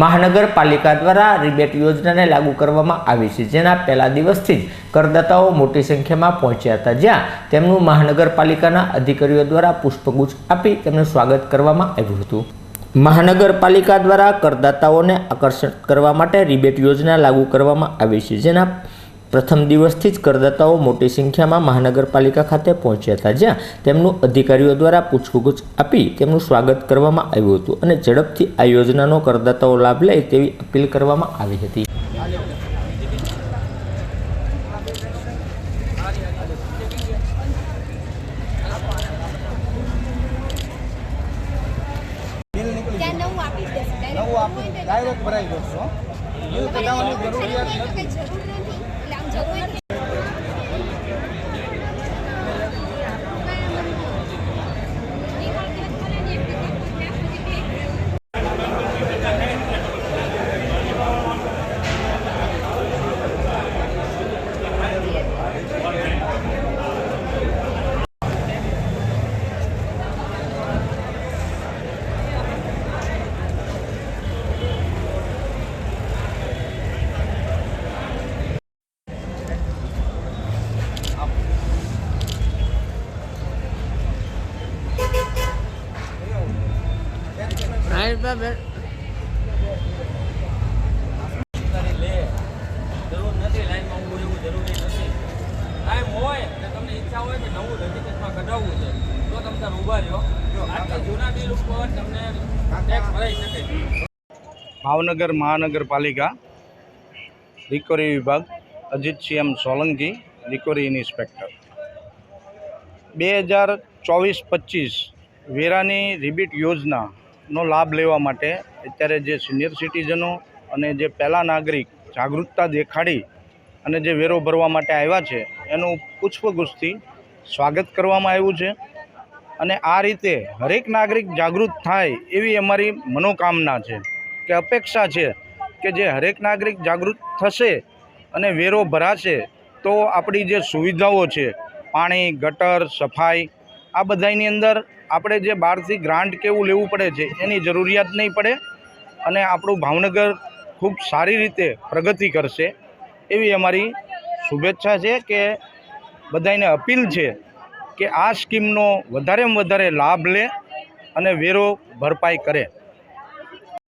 મહાનગરપાલિકા દ્વારા રિબેટ યોજનાને લાગુ કરવામાં આવી છે. જેના પહેલા દિવસથી જ કરદાતાઓ મોટી સંખ્યામાં પહોંચ્યા હતા. જ્યાં તેમનું મહાનગરપાલિકાના અધિકારીઓ દ્વારા પુષ્પગુચ્છ આપી તેમનું સ્વાગત કરવામાં આવ્યું હતું. મહાનગરપાલિકા દ્વારા કરદાતાઓને આકર્ષિત કરવા માટે રિબેટ યોજના લાગુ કરવામાં આવી છે. જેના પ્રથમ દિવસથી જ કરદાતાઓ મોટી સંખ્યામાં મહાનગરપાલિકા ખાતે પહોંચ્યા હતા જ્યાં તેમનું અધિકારીઓ દ્વારા પૂછપુછ આપી તેમનું સ્વાગત કરવામાં આવ્યું હતું અને ઝડપથી આ યોજનાનો કરદાતાઓ લાભ લે તેવી અપીલ કરવામાં આવી હતી. ત્યાં નવું આપી જ દેશે. નવું આપી ડાયરેક્ટ ભરાઈ જશો બિલ કઢાવવાની જરૂરિયાત નથી. çok જરૂર નથી લાઈનમાં ઊભું રહેવું જરૂરી નથી ટાઈમ હોય ને તમને ઈચ્છા હોય કે નવું રજીસ્ટ્રેશનમાં કઢાવવું છે તો તમે તાર ઊભા રહ્યો આટલા જૂના બિલ ઉપર તમને ટેક્સ ભરાઈ શકે ભાવનગર મહાનગરપાલિકા રિકવરી વિભાગ, Ajit CM Solanki recovery inspector. બે હજાર ચોવીસ પચીસ વેરાની રિબીટ યોજનાનો લાભ લેવા માટે અત્યારે જે સિનિયર સિટીઝનો અને જે પહેલાં નાગરિક જાગૃતતા દેખાડી અને જે વેરો ભરવા માટે આવ્યા છે, એનું પુષ્પગુચ્છથી સ્વાગત કરવામાં આવ્યું છે. અને આ રીતે હરેક નાગરિક જાગૃત થાય એવી અમારી મનોકામના છે કે અપેક્ષા છે કે જે હરેક નાગરિક જાગૃત થશે અને વેરો ભરાશે તો આપણી જે સુવિધાઓ છે, પાણી, ગટર, સફાઈ આ બધાની અંદર આપણે જે બહારથી ગ્રાન્ટ કેવું લેવું પડે છે, એની જરૂરિયાત નહીં પડે અને આપણું ભાવનગર ખૂબ સારી રીતે પ્રગતિ કરશે. એવી અમારી શુભેચ્છા છે કે બધાને અપીલ છે કે આ સ્કીમનો વધારેમાં વધારે લાભ લે અને વેરો ભરપાઈ કરે.